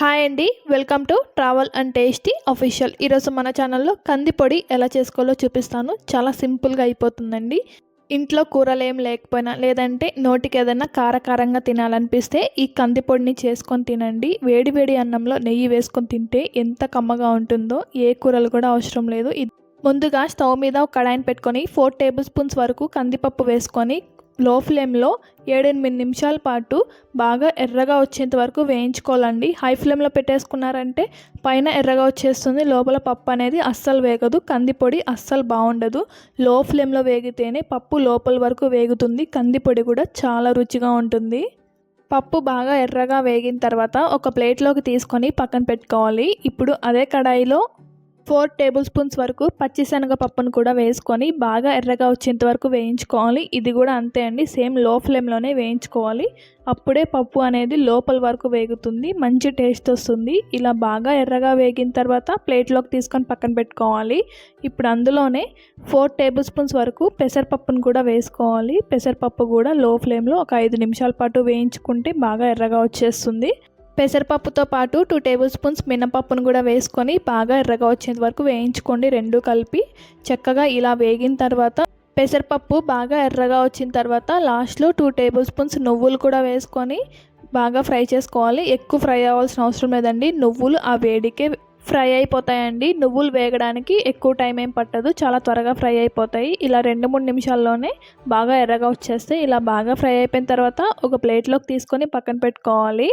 Hi అండి welcome to travel and tasty official ఈరోజు మన ఛానల్లో కంది పొడి ఎలా చేసుకోవాలో చూపిస్తాను. చాలా సింపుల్గా అయిపోతుందండి. ఇంట్లో కూరలు ఏం లేకపోయినా లేదంటే నోటికి ఏదైనా కారకారంగా తినాలనిపిస్తే ఈ కందిపొడిని చేసుకొని తినండి. వేడి వేడి అన్నంలో నెయ్యి వేసుకొని తింటే ఎంత కమ్మగా ఉంటుందో ఏ కూరలు కూడా అవసరం లేదు. ఇది ముందుగా స్టవ్ మీద ఒక కడాయిని పెట్టుకొని ఫోర్ టేబుల్ స్పూన్స్ వరకు కందిపప్పు వేసుకొని లో ఫ్లేమ్లో ఏడెనిమిది నిమిషాల పాటు బాగా ఎర్రగా వచ్చేంత వరకు వేయించుకోవాలండి. హై ఫ్లేమ్లో పెట్టేసుకున్నారంటే పైన ఎర్రగా వచ్చేస్తుంది. లోపల పప్పు అనేది అస్సలు వేగదు. కందిపొడి అస్సలు బాగుండదు. లో ఫ్లేమ్లో వేగితేనే పప్పు లోపల వరకు వేగుతుంది. కందిపొడి కూడా చాలా రుచిగా ఉంటుంది. పప్పు బాగా ఎర్రగా వేగిన తర్వాత ఒక ప్లేట్లోకి తీసుకొని పక్కన పెట్టుకోవాలి. ఇప్పుడు అదే కడాయిలో ఫోర్ టేబుల్ స్పూన్స్ వరకు పచ్చిశనగ పప్పును కూడా వేసుకొని బాగా ఎర్రగా వచ్చేంత వరకు వేయించుకోవాలి. ఇది కూడా అంతే అండి. సేమ్లో ఫ్లేమ్లోనే వేయించుకోవాలి. అప్పుడే పప్పు అనేది లోపల వరకు వేగుతుంది. మంచి టేస్ట్ వస్తుంది. ఇలా బాగా ఎర్రగా వేగిన తర్వాత ప్లేట్లోకి తీసుకొని పక్కన పెట్టుకోవాలి. ఇప్పుడు అందులోనే ఫోర్ టేబుల్ స్పూన్స్ వరకు పెసరపప్పును కూడా వేసుకోవాలి. పెసరపప్పు కూడా లో ఫ్లేమ్లో ఒక ఐదు నిమిషాల పాటు వేయించుకుంటే బాగా ఎర్రగా వచ్చేస్తుంది. పెసరపప్పుతో పాటు టూ టేబుల్ స్పూన్స్ మినపప్పును కూడా వేసుకొని బాగా ఎర్రగా వచ్చేంత వరకు వేయించుకోండి. రెండు కలిపి చక్కగా ఇలా వేగిన తర్వాత పెసరపప్పు బాగా ఎర్రగా వచ్చిన తర్వాత లాస్ట్లో టూ టేబుల్ స్పూన్స్ నువ్వులు కూడా వేసుకొని బాగా ఫ్రై చేసుకోవాలి. ఎక్కువ ఫ్రై అవ్వాల్సిన అవసరం లేదండి. నువ్వులు ఆ వేడికే ఫ్రై అయిపోతాయండి. నువ్వులు వేగడానికి ఎక్కువ టైం ఏం పట్టదు. చాలా త్వరగా ఫ్రై అయిపోతాయి. ఇలా రెండు మూడు నిమిషాల్లోనే బాగా ఎర్రగా వచ్చేస్తే ఇలా బాగా ఫ్రై అయిపోయిన తర్వాత ఒక ప్లేట్లోకి తీసుకొని పక్కన పెట్టుకోవాలి.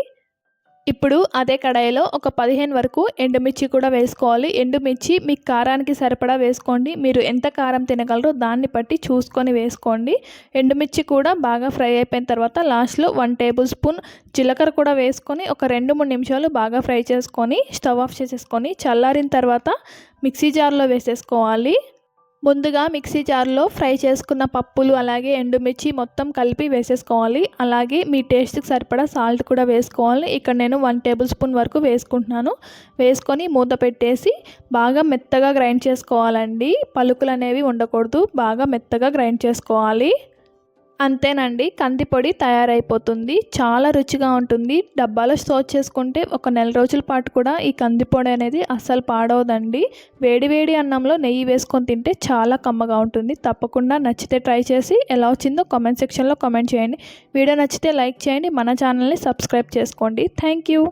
ఇప్పుడు అదే కడాయిలో ఒక పదిహేను వరకు ఎండుమిర్చి కూడా వేసుకోవాలి. ఎండుమిర్చి మీ కారానికి సరిపడా వేసుకోండి. మీరు ఎంత కారం తినగలరో దాన్ని బట్టి చూసుకొని వేసుకోండి. ఎండుమిర్చి కూడా బాగా ఫ్రై అయిపోయిన తర్వాత లాస్ట్లో వన్ టేబుల్ స్పూన్ జీలకర్ర కూడా వేసుకొని ఒక రెండు మూడు నిమిషాలు బాగా ఫ్రై చేసుకొని స్టవ్ ఆఫ్ చేసేసుకొని చల్లారిన తర్వాత మిక్సీ జార్లో వేసేసుకోవాలి. ముందుగా మిక్సీ జార్లో ఫ్రై చేసుకున్న పప్పులు అలాగే ఎండుమిర్చి మొత్తం కలిపి వేసేసుకోవాలి. అలాగే మీ టేస్ట్కి సరిపడా సాల్ట్ కూడా వేసుకోవాలి. ఇక్కడ నేను వన్ టేబుల్ స్పూన్ వరకు వేసుకుంటున్నాను. వేసుకొని మూత పెట్టేసి బాగా మెత్తగా గ్రైండ్ చేసుకోవాలండి. పలుకులు అనేవి ఉండకూడదు. బాగా మెత్తగా గ్రైండ్ చేసుకోవాలి. అంతేనండి కందిపొడి తయారైపోతుంది. చాలా రుచిగా ఉంటుంది. డబ్బాలో స్టోర్ చేసుకుంటే ఒక నెల రోజుల పాటు కూడా ఈ కందిపొడి అనేది అస్సలు పాడవదండి. వేడి వేడి అన్నంలో నెయ్యి వేసుకొని తింటే చాలా కమ్మగా ఉంటుంది. తప్పకుండా నచ్చితే ట్రై చేసి ఎలా వచ్చిందో కామెంట్ సెక్షన్లో కామెంట్ చేయండి. వీడియో నచ్చితే లైక్ చేయండి. మన ఛానల్ని సబ్స్క్రైబ్ చేసుకోండి. Thank you.